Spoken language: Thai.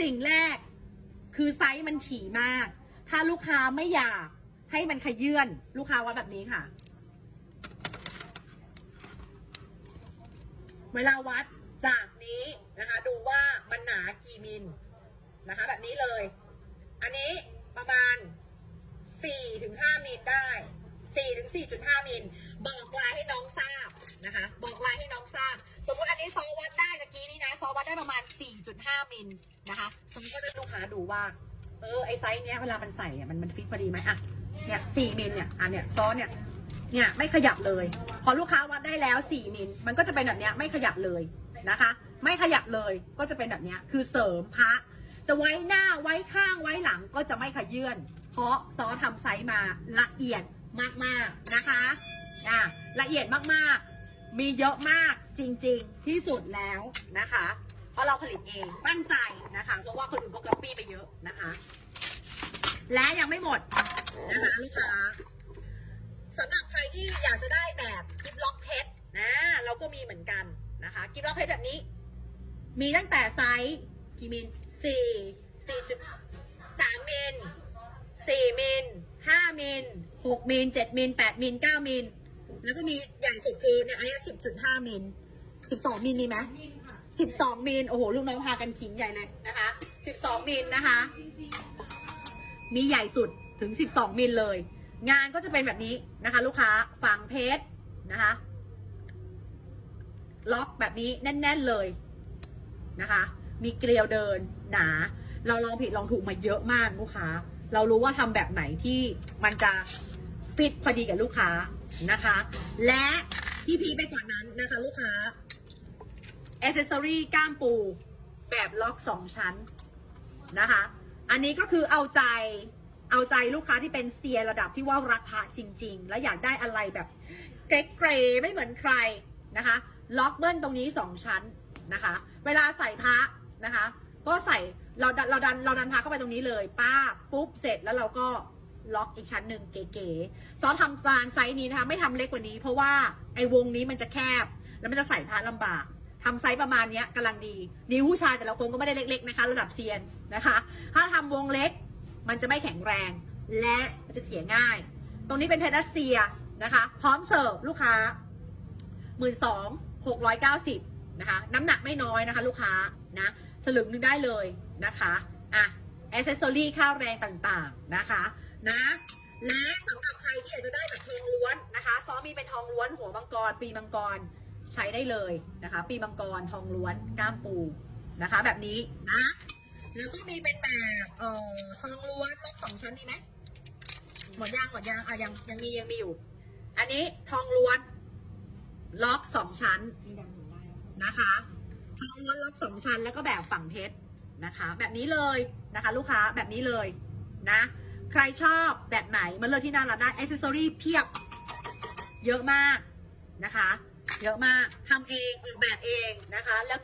สิ่งแรก คือไซส์มันถี่มาก ถ้าลูกค้าไม่อยากให้มันขยื่นลูกค้าวัดแบบนี้ค่ะ เวลาวัดจากนี้นะคะ ดูว่ามันหนากี่มิลนะคะ แบบนี้เลย อันนี้ประมาณ4ถึง5มิลได้4ถึง4.5มิลบอกลายให้น้องทราบนะคะ บอกลายให้น้องทราบ 1.5 มิลนะคะสมมติว่าลูกค้าดูว่า เออไอไซส์เนี้ยเวลามันใส่เนี่ยมันมันฟิตพอดีไหมอะเนี่ย4มิลเนี่ยอันเนี้ยซ้อนเนี่ยเนี่ยไม่ขยับเลย พอลูกค้าวัดได้แล้ว 4 มิลมันก็จะเป็นแบบเนี้ยไม่ขยับเลยนะคะ ไม่ขยับเลยก็จะเป็นแบบเนี้ยคือเสริมพระจะไว้หน้าไว้ข้างไว้หลังก็จะไม่ขยื่นเพราะซอทำไซส์มาละเอียดมากๆนะคะอะละเอียดมากๆ มีเยอะมากจริงๆที่สุดแล้วนะคะ ลิตเองมั่นใจนะคะ เพราะว่าคนอื่นก็ก๊อปปี้ไปเยอะนะคะ และยังไม่หมดนะคะลูกค้าสำหรับใครที่อยากจะได้แบบกิฟล็อกเพชรนะเราก็มีเหมือนกันนะคะกิฟล็อกเพชรแบบนี้ มีตั้งแต่ไซส์กี่มิลสี่สี่จุดสามมิลสี่มิลห้ามิลหกมิลเจ็ดมิลแปดมิลเก้ามิลแล้วก็มีใหญ่สุดคือเนี่ยอันนี้สิบจุดห้ามิลสิบสองมิลมีไหม สิบสองมิลโอ้โห ลูกน้องพากันขิงใหญ่เลยนะคะสิบสองมิลนะคะ มีใหญ่สุดถึง 12 มิลเลย งานก็จะเป็นแบบนี้นะคะ ลูกค้าฝังเพชรนะคะ ล็อกแบบนี้แน่น ๆเลยนะคะ มีเกลียวเดินหนา เราลองผิดลองถูกมาเยอะมากลูกค้า เรารู้ว่าทำแบบไหนที่มันจะฟิตพอดีกับลูกค้านะคะ และที่พีไปกว่านั้นนะคะ ลูกค้า อเซสซอรี่ก้ามปู แบบล็อกสองชั้นนะคะ อันนี้ก็คือเอาใจเอาใจลูกค้าที่เป็นเซียร์ระดับที่ว่ารักพระจริง ๆ และอยากได้อะไรแบบเกรๆไม่เหมือนใครนะคะ ล็อกเบิ้ลตรงนี้สองชั้นนะคะ เวลาใส่พระนะคะ ก็ใส่เราดันเราดันเราดันพระเข้าไปตรงนี้เลยป้าปุ๊บเสร็จแล้วเราก็ล็อกอีกชั้นหนึ่งเก๋ๆซอสทำการไซส์นี้นะคะ ไม่ทำเล็กกว่านี้ เพราะว่าไอ้วงนี้มันจะแคบ แล้วมันจะใส่พระลำบาก ทำไซส์ประมาณนี้กำลังดี นิ้วผู้ชายแต่ละคนก็ไม่ได้เล็ก ๆนะคะ ระดับเซียนนะคะ ถ้าทำวงเล็กมันจะไม่แข็งแรง และมันจะเสียง่าย ตรงนี้เป็นเพชรรัสเซียนะคะ พร้อมเสิร์ฟลูกค้าหมื่นสองหกร้อยเก้าสิบนะคะ น้ำหนักไม่น้อยนะคะ ลูกค้านะสลึงนึงได้เลยนะคะอะอ c เซสซอรี่ค่าวแรงต่างๆนะคะนะและสำหรับใครที่อยากจะได้แบบทองล้วนนะคะ ซ้อมมีเป็นทองล้วนหัวมังกร ปีมังกร ใช้ได้เลยนะคะ ปีมังกรทองล้วนก้ามปูนะคะ แบบนี้นะแล้วก็มีเป็นแบบเอ่อทองล้วนล็อกสองชั้นมีไหมหมดยางหมดยางอะยังยังมียังมีอยู่ อันนี้ทองล้วนล็อกสองชั้นนะคะ ทองล้วนล็อกสองชั้นแล้วก็แบบฝั่งเพชรนะคะ แบบนี้เลยนะคะ ลูกค้าแบบนี้เลยนะ ใครชอบแบบไหนมาเลือกที่หน้าร้านได้อ c เซสซอรี่เพียบ เยอะมากนะคะ เยอะมากทำเองออกแบบเองนะคะแล้ว